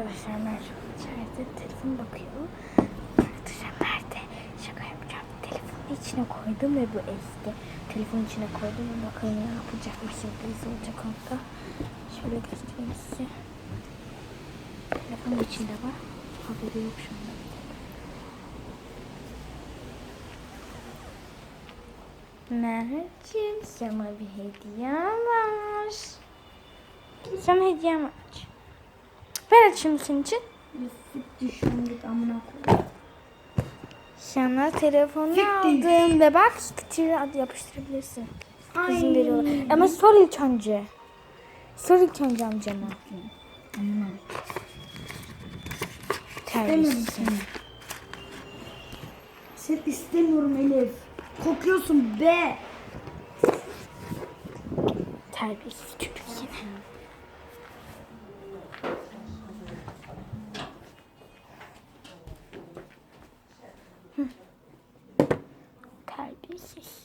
Arkadaşlar Mert içeride telefon bakıyor. Arkadaşlar Mert'e şaka yapacağım. Telefonu içine koydum ve bu eski. Telefonu içine koydum ve bakalım ne yapacak. Bir sürpriz olacak orada. Şöyle göstereyim size. Telefonun içinde var. Haberi yok şu anda. Mert'ciğim sana bir hediye var. Sana hediyem var. Ver açayım senin için. Düşündük amına koyayım. Sana telefonu aldım ve bak sticker yapıştırabilirsin. İzin veriyorlar. Ama sor ilk önce. Sor ilk önce amcama. Amına. Terbiyesiz. Sen istemiyorum Elif. Kokuyorsun be. Terbiyesiz çocuk yine. Terbiyesiz.